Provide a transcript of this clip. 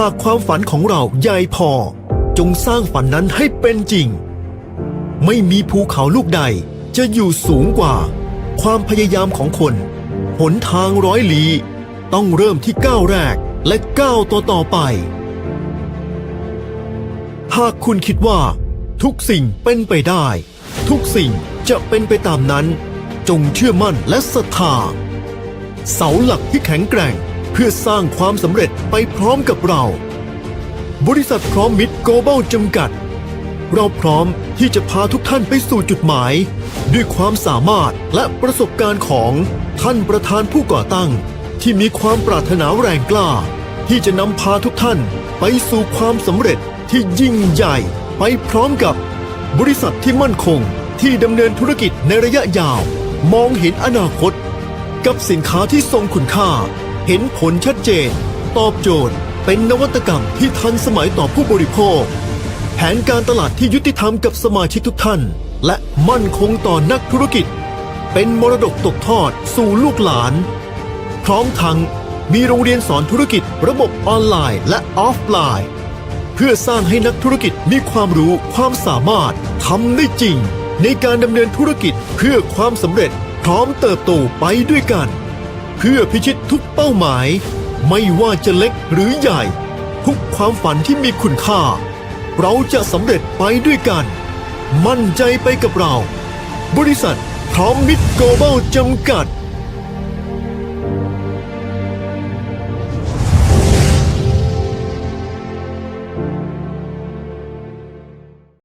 หากความฝันของเราใหญ่พอ จงสร้างฝันนั้นให้เป็นจริง ไม่มีภูเขาลูกใดจะอยู่สูงกว่า ความพยายามของคน หนทางร้อยลี้ต้องเริ่มที่ก้าวแรกและก้าวต่อต่อไป หากคุณคิดว่า ทุกสิ่งเป็นไปได้ ทุกสิ่งจะเป็นไปตามนั้น จงเชื่อมั่นและศรัทธา เสาหลักที่แข็งแกร่ง เพื่อสร้างความสำเร็จไปพร้อมกับเรา บริษัทพร้อมมิตร Global จำกัด เราพร้อมที่จะพาทุกท่านไปสู่จุดหมาย ด้วยความสามารถและประสบการณ์ของท่านประธานผู้ก่อตั้ง ที่มีความปรารถนาแรงกล้า ที่จะนำพาทุกท่านไปสู่ความสำเร็จที่ยิ่งใหญ่ไปพร้อมกับบริษัทที่มั่นคงที่ดำเนินธุรกิจในระยะยาว มองเห็นอนาคต กับสินค้าที่ทรงคุณค่า เห็นผลชัดเจน ตอบโจทย์ เป็นนวัตกรรมที่ทันสมัยต่อผู้บริโภค แผนการตลาดที่ยุติธรรมกับสมาชิกทุกท่าน และมั่นคงต่อนักธุรกิจ เป็นมรดกตกทอดสู่ลูกหลาน พร้อมทั้งมีโรงเรียนสอนธุรกิจระบบออนไลน์และออฟไลน์ เพื่อสร้างให้นักธุรกิจมีความรู้ความสามารถทำได้จริง ในการดำเนินธุรกิจเพื่อความสำเร็จพร้อมเติบโตไปด้วยกัน เพื่อพิชิตทุกเป้าหมาย ไม่ว่าจะเล็กหรือใหญ่ ทุกความฝันที่มีคุณค่า เราจะสำเร็จไปด้วยกัน มั่นใจไปกับเรา บริษัทพร้อมมิตรโกลบอลจำกัด